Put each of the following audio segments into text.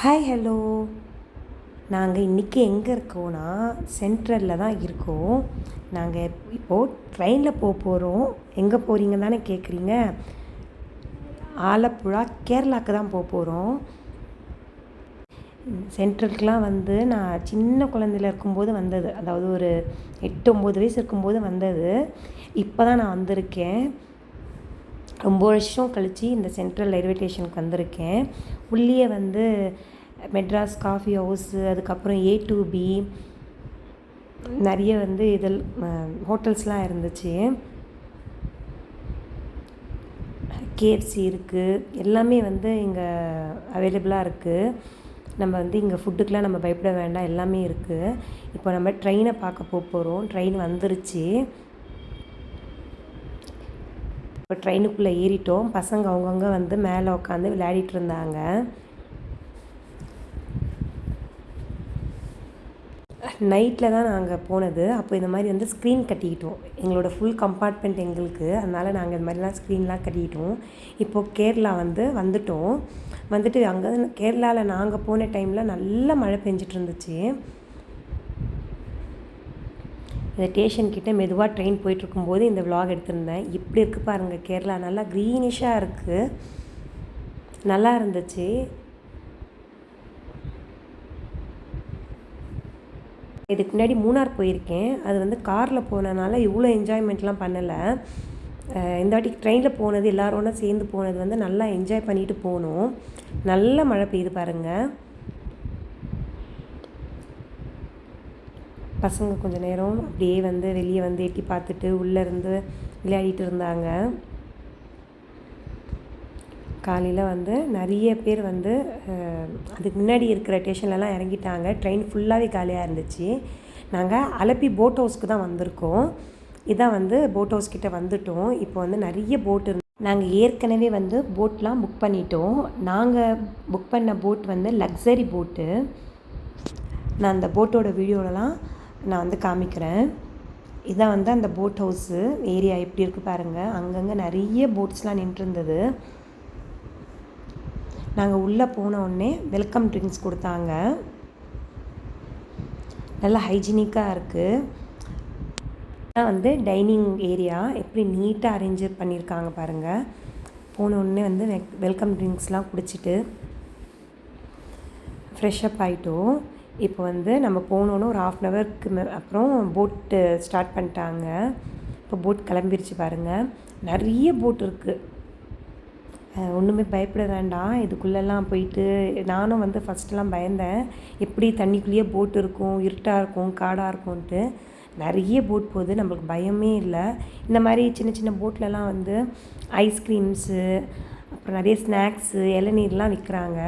Hi hello நாங்கள் இன்றைக்கி எங்கே இருக்கோன்னா சென்ட்ரலில் தான் இருக்கோம். நாங்கள் இப்போது ட்ரெயினில் போக போகிறோம் எங்கே போகிறீங்க தானே கேட்குறீங்க ஆலப்புழா கேரளாவுக்கு தான் போக போகிறோம் சென்ட்ரலுக்குலாம் வந்து நான் சின்ன குழந்தையில் இருக்கும்போது வந்தது. அதாவது ஒரு எட்டு ஒம்பது வயசு இருக்கும்போது வந்தது. இப்போ தான் நான் வந்திருக்கேன். ரொம்ப வருஷம் கழித்து இந்த சென்ட்ரல் ரயில்வே ஸ்டேஷனுக்கு வந்திருக்கேன். உள்ளே வந்து மெட்ராஸ் காஃபி ஹவுஸு அதுக்கப்புறம் ஏ டு பி நிறைய வந்து இதில் ஹோட்டல்ஸ்லாம் இருந்துச்சு. கேஎஃப்சி இருக்குது எல்லாமே வந்து இங்கே அவைலபிளாக இருக்குது நம்ம வந்து இங்கே ஃபுட்டுக்கெலாம் நம்ம பயப்பட வேண்டாம். எல்லாமே இருக்குது இப்போ நம்ம ட்ரெயினை பார்க்க போக போகிறோம் ட்ரெயின் வந்துருச்சு. இப்போ ட்ரெயினுக்குள்ளே ஏறிட்டோம். பசங்க அவங்கவுங்க வந்து மேலே உட்காந்து விளையாடிட்டு இருந்தாங்க நைட்டில் தான் நாங்கள் போனது. அப்போ இந்த மாதிரி வந்து ஸ்க்ரீன் கட்டிக்கிட்டோம். எங்களோட ஃபுல் கம்பார்ட்மெண்ட் எங்களுக்கு. அதனால் நாங்கள் இந்த மாதிரிலாம் ஸ்க்ரீன்லாம் கட்டிக்கிட்டோம். இப்போது கேரளா வந்து வந்துட்டோம். வந்துட்டு அங்கே கேரளாவில் நாங்கள் போன டைமில் நல்ல மழை பெஞ்சிட்டு இருந்துச்சு இந்த ஸ்டேஷன் கிட்டே மெதுவாக ட்ரெயின் போயிட்டுருக்கும்போது இந்த விலாக் எடுத்திருந்தேன். இப்படி இருக்குது பாருங்கள் கேரளா நல்லா க்ரீனிஷாக இருக்குது நல்லா இருந்துச்சு. இதுக்கு முன்னாடி மூணார் போயிருக்கேன். அது வந்து காரில் போனதுனால இவ்வளோ என்ஜாய்மெண்ட்லாம் பண்ணலை. இந்த வாட்டி ட்ரெயினில் போனது எல்லாரோட சேர்ந்து போனது வந்து நல்லா என்ஜாய் பண்ணிட்டு போனோம். நல்ல மழை பெய்யுது பாருங்கள் பசங்க கொஞ்சம் நேரம் அப்படியே வந்து வெளியே வந்து எட்டி பார்த்துட்டு உள்ளே இருந்து விளையாடிட்டு இருந்தாங்க. காலையில் வந்து நிறைய பேர் வந்து அதுக்கு முன்னாடி இருக்கிற ஸ்டேஷன்லலாம் இறங்கிட்டாங்க. ட்ரெயின் ஃபுல்லாகவே காலியாக இருந்துச்சு. நாங்கள் அலப்பி போட் ஹவுஸ்க்கு தான் வந்திருக்கோம். இதான் வந்து போட் ஹவுஸ் கிட்டே வந்துட்டோம். இப்போ வந்து நிறைய போட் இருந்து நாங்கள் ஏற்கனவே வந்து போட்லாம் புக் பண்ணிட்டோம். நாங்கள் புக் பண்ண போட் வந்து லக்ஸரி போட்டு நான் அந்த போட்டோட வீடியோலலாம் நான் வந்து காமிக்கிறேன். இதான் வந்து அந்த போட் ஹவுஸு ஏரியா எப்படி இருக்குது பாருங்கள் அங்கங்கே நிறைய போட்ஸ்லாம் நின்றுருந்தது. நாங்கள் உள்ளே போன உடனே வெல்கம் ட்ரிங்க்ஸ் கொடுத்தாங்க. நல்லா ஹைஜீனிக்காக இருக்குது வந்து டைனிங் ஏரியா எப்படி நீட்டாக அரேஞ்ச் பண்ணியிருக்காங்க பாருங்கள் போன உடனே வந்து வெல்கம் ட்ரிங்க்ஸ்லாம் குடிச்சிட்டு ஃப்ரெஷ்அப் ஆகிட்டோம் இப்போ வந்து நம்ம போனோன்னு ஒரு ஆஃப் அன் ஹவருக்கு அப்புறம் போட்டு ஸ்டார்ட் பண்ணிட்டாங்க. இப்போ போட் கிளம்பிருச்சு பாருங்கள் நிறைய போட் இருக்குது ஒன்றுமே பயப்பட வேண்டாம். இதுக்குள்ளெல்லாம் போயிட்டு நானும் வந்து ஃபஸ்ட்டெலாம் பயந்தேன். எப்படி தண்ணிக்குள்ளேயே போட் இருக்கும் இருட்டாக இருக்கும் காடாக இருக்கும்ன்ட்டு. நிறைய போட் போகுது. நம்மளுக்கு பயமே இல்லை. இந்த மாதிரி சின்ன சின்ன போட்லலாம் வந்து ஐஸ்கிரீம்ஸு அப்புறம் நிறைய ஸ்நாக்ஸு இளநீர்லாம் விற்கிறாங்க.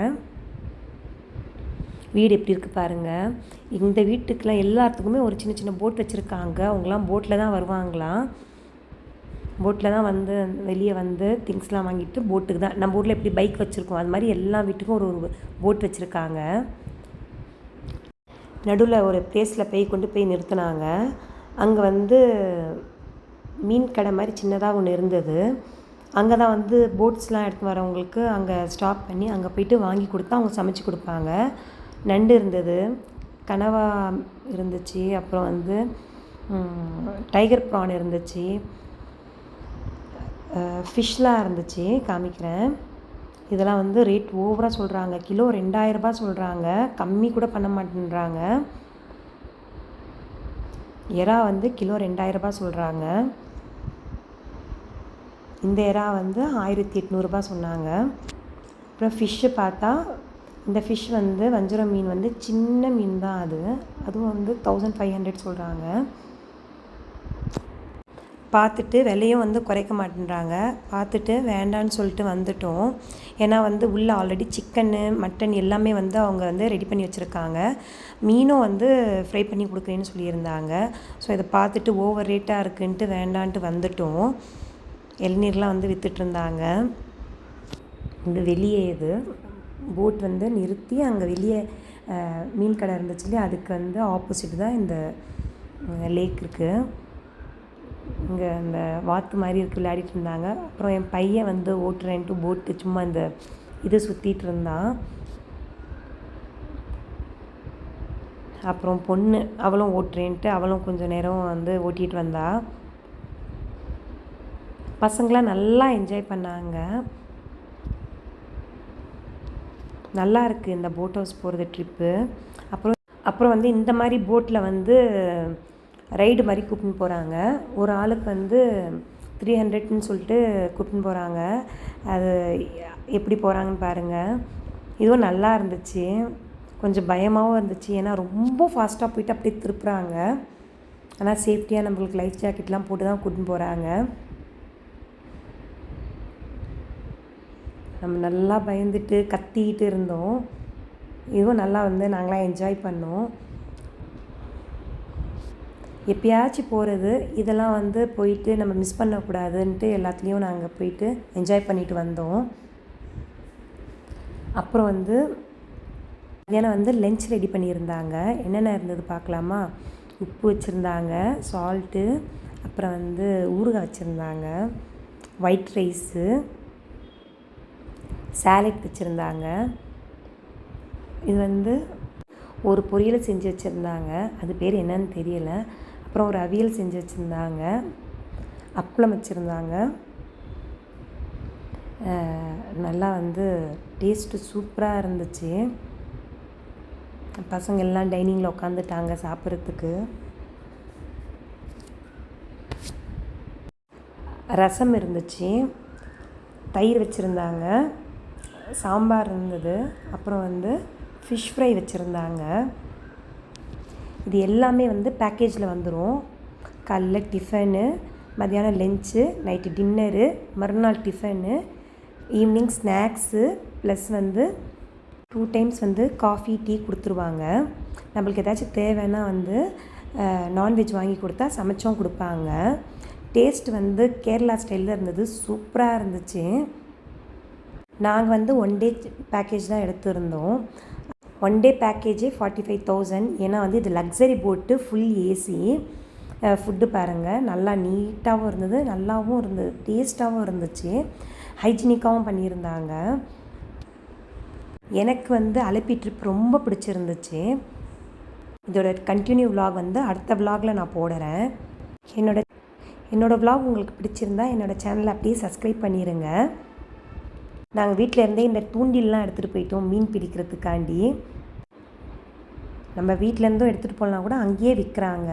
வீடு எப்படி இருக்குது பாருங்கள் இந்த வீட்டுக்கெலாம் எல்லாத்துக்குமே ஒரு சின்ன சின்ன போட் வச்சுருக்காங்க. அவங்களாம் போட்டில் தான் வருவாங்களாம் போட்டில் தான் வந்து வெளியே வந்து திங்ஸ்லாம் வாங்கிட்டு போட்டுக்கு தான். நம்ம ஊரில் எப்படி பைக் வச்சுருக்கோம். அது மாதிரி எல்லா வீட்டுக்கும் ஒரு ஒரு போட் வச்சுருக்காங்க. நடுவில் ஒரு ப்ளேஸில் போய் கொண்டு போய் நிறுத்தினாங்க. அங்கே வந்து மீன் கடை மாதிரி சின்னதாக ஒன்று இருந்தது. அங்கே தான் வந்து போட்ஸ்லாம் எடுத்து வரவங்களுக்கு அங்கே ஸ்டாப் பண்ணி அங்கே போயிட்டு வாங்கி கொடுத்தா அவங்க சமைச்சு கொடுப்பாங்க. நண்டு இருந்தது கனவா இருந்துச்சு அப்புறம் வந்து டைகர் ப்ரான் இருந்துச்சு ஃபிஷ்லாம் இருந்துச்சு காமிக்கிறேன். இதெல்லாம் வந்து ரேட் ஓவராக சொல்கிறாங்க கிலோ ரெண்டாயிரரூபா சொல்கிறாங்க கம்மி கூட பண்ண மாட்டேன்றாங்க. எறா வந்து கிலோ ரெண்டாயிரரூபா சொல்கிறாங்க இந்த எறா வந்து ஆயிரத்தி எட்நூறுபா சொன்னாங்க. அப்புறம் ஃபிஷ்ஷு பார்த்தா இந்த ஃபிஷ் வந்து வஞ்சரம் மீன் வந்து சின்ன மீன் தான் அது. அதுவும் வந்து தௌசண்ட் ஃபைவ் ஹண்ட்ரட் சொல்கிறாங்க பார்த்துட்டு விலையும் வந்து குறைக்க மாட்டேன்றாங்க. பார்த்துட்டு வேண்டான்னு சொல்லிட்டு வந்துட்டோம். ஏன்னா வந்து உள்ளே ஆல்ரெடி சிக்கனு மட்டன் எல்லாமே வந்து அவங்க வந்து ரெடி பண்ணி வச்சுருக்காங்க. மீனும் வந்து ஃப்ரை பண்ணி கொடுக்குறேன்னு சொல்லியிருந்தாங்க. ஸோ இதை பார்த்துட்டு ஓவர் ரேட்டாக இருக்குன்ட்டு வேண்டான்ட்டு வந்துட்டோம். இளநீர்லாம் வந்து விற்றுட்ருந்தாங்க இது வெளியே இது. போட் வந்து நிறுத்தி அங்கே வெளியே மீன் கடை இருந்துச்சு அதுக்கு வந்து ஆப்போசிட் தான் இந்த லேக் இருக்குது இங்கே அந்த வாத்து மாதிரி இருக்கு விளையாடிட்டு இருந்தாங்க. அப்புறம் என் பையன் வந்து ஓட்டுறேன்ட்டு போட்டு சும்மா இந்த இதை சுற்றிட்டு இருந்தான். அப்புறம் பொண்ணு அவளும் ஓட்டுறேன்ட்டு அவளும் கொஞ்சம் நேரம் வந்து ஓட்டிகிட்டு வந்தா. பசங்களாம் நல்லா என்ஜாய் பண்ணாங்க. நல்லா இருக்குது இந்த போட் ஹவுஸ் போகிறது ட்ரிப்பு அப்புறம் அப்புறம் வந்து இந்த மாதிரி போட்டில் வந்து ரைடு மாதிரி கூப்பிட்டு போகிறாங்க. ஒரு ஆளுக்கு வந்து த்ரீ ஹண்ட்ரட்னு சொல்லிட்டு கூப்பிட்டு போகிறாங்க. அது எப்படி போகிறாங்கன்னு பாருங்கள் இதுவும் நல்லா இருந்துச்சு. கொஞ்சம் பயமாகவும் இருந்துச்சு. ஏன்னா ரொம்ப ஃபாஸ்ட்டாக போயிட்டு அப்படியே திருப்புறாங்க. ஆனால் சேஃப்டியாக நம்மளுக்கு லைஃப் ஜாக்கெட்லாம் போட்டு தான் கூட்டின்னு போகிறாங்க நம்ம நல்லா பயந்துட்டு கத்திக்கிட்டு இருந்தோம். இதுவும் நல்லா வந்து நாங்களாம் என்ஜாய் பண்ணோம். எப்பயாச்சும் போகிறது இதெல்லாம் வந்து போயிட்டு நம்ம மிஸ் பண்ணக்கூடாதுன்ட்டு எல்லாத்துலேயும் நாங்கள் போயிட்டு என்ஜாய் பண்ணிட்டு வந்தோம். அப்புறம் வந்து மத்தியானம் வந்து லஞ்ச் ரெடி பண்ணியிருந்தாங்க. என்னென்ன இருந்தது பார்க்கலாமா? உப்பு வச்சுருந்தாங்க சால்ட்டு அப்புறம் வந்து ஊறுகாய் வச்சுருந்தாங்க ஒயிட் ரைஸு சேலட் வச்சுருந்தாங்க. இது வந்து ஒரு பொரியல் செஞ்சு வச்சுருந்தாங்க. அது பேர் என்னன்னு தெரியல. அப்புறம் ஒரு அவியல் செஞ்சு வச்சுருந்தாங்க. அப்பளம் வச்சுருந்தாங்க. நல்லா வந்து டேஸ்ட்டு சூப்பராக இருந்துச்சு. பசங்க எல்லாம் டைனிங்கில் உட்காந்துட்டாங்க சாப்பிட்றதுக்கு. ரசம் இருந்துச்சு. தயிர் வச்சுருந்தாங்க. சாம்பார் இருந்தது. அப்புறம் வந்து ஃபிஷ் ஃப்ரை வச்சுருந்தாங்க. இது எல்லாமே வந்து பேக்கேஜில் வந்துடும் காலைல டிஃபனு மத்தியானம் லஞ்சு நைட்டு டின்னரு மறுநாள் டிஃபனு ஈவினிங் ஸ்நாக்ஸு ப்ளஸ் வந்து டூ டைம்ஸ் வந்து காஃபி டீ கொடுத்துருவாங்க. நம்மளுக்கு ஏதாச்சும் தேவைன்னா வந்து நான்வெஜ் வாங்கி கொடுத்தா சமைச்சும் கொடுப்பாங்க. டேஸ்ட் வந்து கேரளா ஸ்டைலில் இருந்தது. சூப்பராக இருந்துச்சு. நாங்கள் வந்து ஒன் டே பேக்கேஜ் தான் எடுத்திருந்தோம். ஒன் டே பேக்கேஜே ஃபார்ட்டி ஃபைவ் தௌசண்ட் ஏன்னா வந்து இது லக்ஸரி போட்டு ஃபுல் ஏசி ஃபுட்டு பாருங்கள் நல்லா நீட்டாகவும் இருந்தது நல்லாவும் இருந்தது டேஸ்ட்டாகவும் இருந்துச்சு. ஹைஜீனிக்காகவும் பண்ணியிருந்தாங்க. எனக்கு வந்து அலப்பி ட்ரிப் ரொம்ப பிடிச்சிருந்துச்சு. இதோட கண்டினியூ விலாக் வந்து அடுத்த விலாகில் நான் போடுறேன். என்னோட என்னோடய விலாக் உங்களுக்கு பிடிச்சிருந்தா என்னோடய சேனலை அப்படியே சப்ஸ்கிரைப் பண்ணிடுங்க நாங்கள் வீட்டில் இருந்தே இந்த தூண்டில்லாம் எடுத்துகிட்டு போயிட்டோம் மீன் பிடிக்கிறதுக்காண்டி. நம்ம வீட்டிலேருந்தும் எடுத்துகிட்டு போகலாம் கூட அங்கேயே விற்கிறாங்க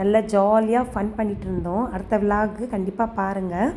நல்லா ஜாலியாக ஃபன் பண்ணிகிட்டு இருந்தோம். அடுத்த விலாகு கண்டிப்பாக பாருங்கள்